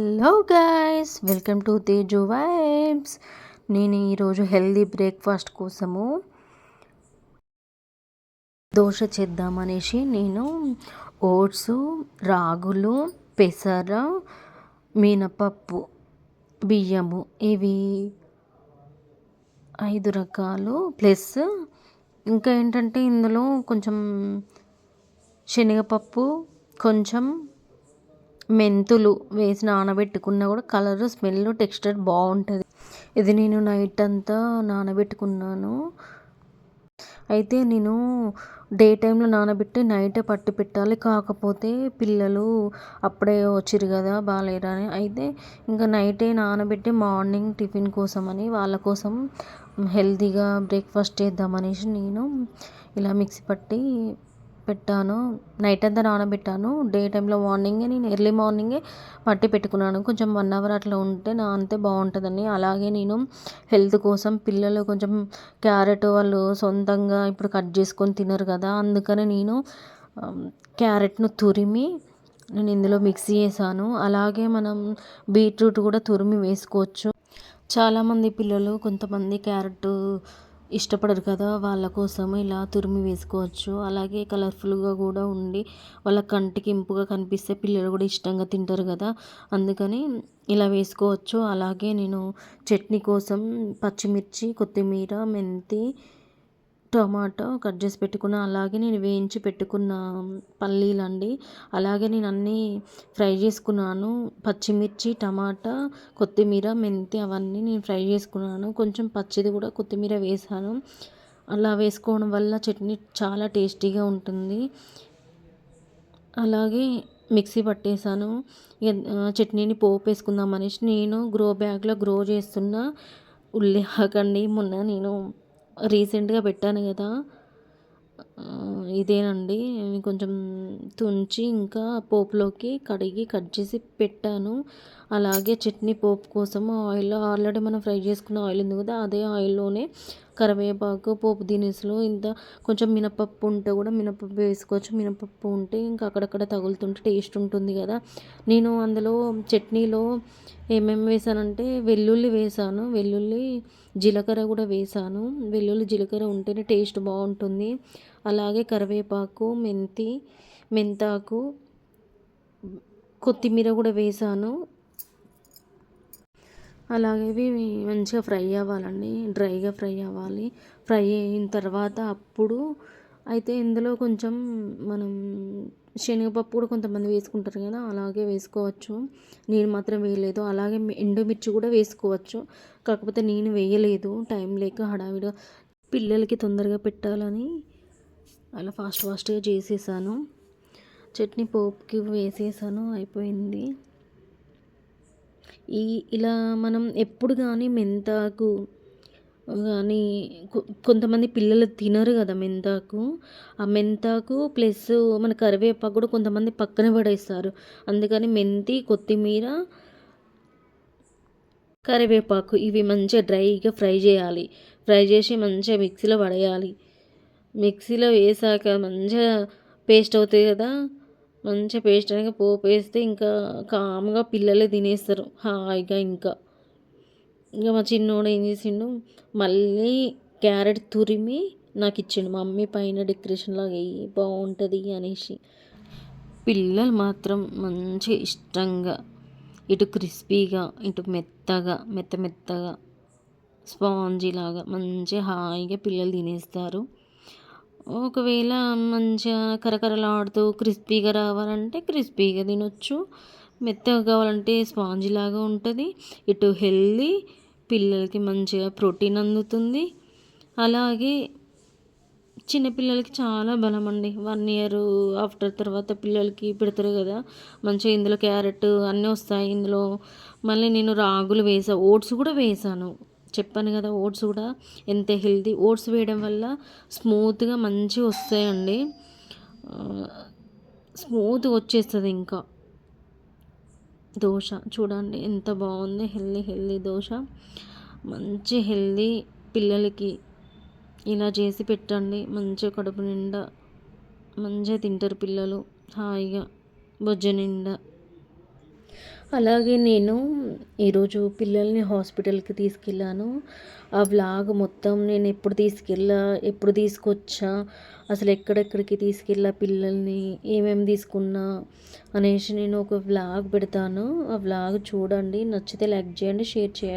Hello guys welcome to Teju vibes. నేను ఈరోజు healthy breakfast కోసము దోశ చేద్దామనేసి నేను ఓట్స్ రాగులు పెసర మినపప్పు బియ్యము ఇవి ఐదు రకాలు. ప్లస్ ఇంకా ఏంటంటే ఇందులో కొంచెం శనగపప్పు కొంచెం మెంతులు వేసి నానబెట్టుకున్నా కూడా కలర్ స్మెల్ టెక్స్చర్ బాగుంటుంది. ఇది నేను నైట్ అంతా నానబెట్టుకున్నాను. అయితే నేను డే టైంలో నానబెట్టి నైటే పట్టి పెట్టాలి. కాకపోతే పిల్లలు అప్పుడే వచ్చిరు కదా బాగాలేరని అయితే ఇంకా నైటే నానబెట్టి మార్నింగ్ టిఫిన్ కోసం అని వాళ్ళ కోసం హెల్తీగా బ్రేక్ఫాస్ట్ చేద్దామనేసి నేను ఇలా మిక్సీ పట్టి పెట్టాను. నైట్ అంతా నానబెట్టాను. డే టైంలో మార్నింగే నేను ఎర్లీ మార్నింగే పట్టి పెట్టుకున్నాను. కొంచెం వన్ అవర్ అట్లా ఉంటే నా అంతే బాగుంటుందని అలాగే నేను హెల్త్ కోసం పిల్లలు కొంచెం క్యారెట్ వాళ్ళు సొంతంగా ఇప్పుడు కట్ చేసుకొని తినరు కదా. అందుకని నేను క్యారెట్ను తురిమి నేను ఇందులో మిక్సీ చేశాను. అలాగే మనం బీట్రూట్ కూడా తురిమి వేసుకోవచ్చు. చాలామంది పిల్లలు కొంతమంది క్యారెట్ ఇష్టపడరు కదా. వాళ్ళ కోసం ఇలా తురిమి వేసుకోవచ్చు. అలాగే కలర్ఫుల్గా కూడా ఉండి వాళ్ళ కంటికి ఇంపుగా కనిపిస్తే పిల్లలు కూడా ఇష్టంగా తింటారు కదా. అందుకని ఇలా వేసుకోవచ్చు. అలాగే నేను చట్నీ కోసం పచ్చిమిర్చి కొత్తిమీర మెంతి టమాటో కట్ చేసి పెట్టుకున్న అలాగే నేను వేయించి పెట్టుకున్న పల్లీలు అండి అలాగే నేను అన్నీ ఫ్రై చేసుకున్నాను. పచ్చిమిర్చి టమాటా కొత్తిమీర మెంతి అవన్నీ నేను ఫ్రై చేసుకున్నాను. కొంచెం పచ్చిది కూడా కొత్తిమీర వేసాను. అలా వేసుకోవడం వల్ల చట్నీ చాలా టేస్టీగా ఉంటుంది. అలాగే మిక్సీ పట్టేసాను చట్నీని పోపు వేసుకుందాం అనేసి నేను గ్రో బ్యాగ్లో గ్రో చేస్తున్న ఉల్లిహాకండి మొన్న నేను రీసెంట్గా పెట్టాను కదా. ఇదేనండి. కొంచెం తుంచి ఇంకా పోపులోకి కడిగి కట్ చేసి పెట్టాను. అలాగే చట్నీ పోపు కోసం ఆయిల్ ఆల్రెడీ మనం ఫ్రై చేసుకున్న ఆయిల్ ఉంది కదా అదే ఆయిల్లోనే కరివేపాకు పోపు దినుసులు ఇంత కొంచెం మినపప్పు ఉంటే కూడా మినపప్పు వేసుకోవచ్చు. మినపప్పు ఉంటే ఇంకా అక్కడక్కడ తగులుతుంటే టేస్ట్ ఉంటుంది కదా. నేను అందులో చట్నీలో ఏమేమి వేసానంటే వెల్లుల్లి వేసాను. వెల్లుల్లి జీలకర్ర కూడా వేసాను. వెల్లుల్లి జీలకర్ర ఉంటేనే టేస్ట్ బాగుంటుంది. అలాగే కరివేపాకు మెంతి మెంతాకు కొత్తిమీర కూడా వేసాను. అలాగే ఇవి మంచిగా ఫ్రై అవ్వాలండి. డ్రైగా ఫ్రై అవ్వాలి. ఫ్రై అయిన తర్వాత అప్పుడు అయితే ఇందులో కొంచెం మనం శనగపప్పు కూడా కొంతమంది వేసుకుంటారు కదా అలాగే వేసుకోవచ్చు. నేను మాత్రం వేయలేదు. అలాగే ఎండుమిర్చి కూడా వేసుకోవచ్చు. కాకపోతే నేను వేయలేదు. టైం లేక హడావిడిగా పిల్లలకి తొందరగా పెట్టాలని అలా ఫాస్ట్ ఫాస్ట్గా చేసేసాను. చట్నీ పోపుకి వేసేసాను అయిపోయింది. ఈ ఇలా మనం ఎప్పుడు కానీ మెంతాకు కానీ కొంతమంది పిల్లలు తినరు కదా మెంతాకు. ఆ మెంతాకు ప్లస్ మన కరివేపాకు కూడా కొంతమంది పక్కన పడేస్తారు. అందుకని మెంతి కొత్తిమీర కరివేపాకు ఇవి మంచిగా డ్రైగా ఫ్రై చేయాలి. ఫ్రై చేసి మంచిగా మిక్సీలో పడేయాలి. మిక్సీలో వేసాక మంచిగా పేస్ట్ అవుతాయి కదా మంచిగా పేస్ట్ అయినాక పోపు వేస్తే ఇంకా కామ్గా పిల్లలే తినేస్తారు హాయిగా ఇంకా. ఇంకా మా చిన్నోడు ఏం చేసిండు మళ్ళీ క్యారెట్ తురిమి నాకు ఇచ్చిండు మమ్మీ పైన డెకరేషన్ లాగా వేయి బాగుంటుంది అనేసి. పిల్లలు మాత్రం మంచిగా ఇష్టంగా ఇటు క్రిస్పీగా ఇటు మెత్తగా మెత్త మెత్తగా స్పాంజీ లాగా మంచిగా హాయిగా పిల్లలు తినేస్తారు. ఒకవేళ మంచిగా కరకరలాడుతూ క్రిస్పీగా రావాలంటే క్రిస్పీగా తినొచ్చు. మెత్తగా కావాలంటే స్పాంజ్ లాగా ఉంటుంది. ఇటు హెల్దీ పిల్లలకి మంచిగా ప్రోటీన్ అందుతుంది. అలాగే చిన్నపిల్లలకి చాలా బలం అండి. వన్ ఇయర్ ఆఫ్టర్ తర్వాత పిల్లలకి పెడతారు కదా. మంచిగా ఇందులో క్యారెట్ అన్నీ వస్తాయి. ఇందులో మళ్ళీ నేను రాగులు వేసా ఓట్స్ కూడా వేసాను. చెప్పాను కదా ఓట్స్ కూడా ఎంత హెల్తీ. ఓట్స్ వేయడం వల్ల స్మూత్గా మంచిగా వస్తాయండి. స్మూత్గా వచ్చేస్తుంది ఇంకా. దోశ చూడండి ఎంత బాగుంది. Healthy healthy dosa. మంచి హెల్దీ పిల్లలకి ఇలా చేసి పెట్టండి. మంచిగా కడుపు నిండా మంచిగా తింటారు పిల్లలు. హాయిగా బొజ్జ నిండా. అలాగే నేను ఈరోజు పిల్లల్ని హాస్పిటల్కి తీసుకెళ్ళాను. ఆ వ్లాగ్ మొత్తం నేను ఎప్పుడు తీసుకెళ్ళా ఎప్పుడు తీసుకొచ్చా అసలు ఎక్కడెక్కడికి తీసుకెళ్ళా పిల్లల్ని ఏమేమి తీసుకున్నా అనేసి నేను ఒక వ్లాగ్ పెడతాను. ఆ వ్లాగ్ చూడండి నచ్చితే లైక్ చేయండి షేర్ చేయండి.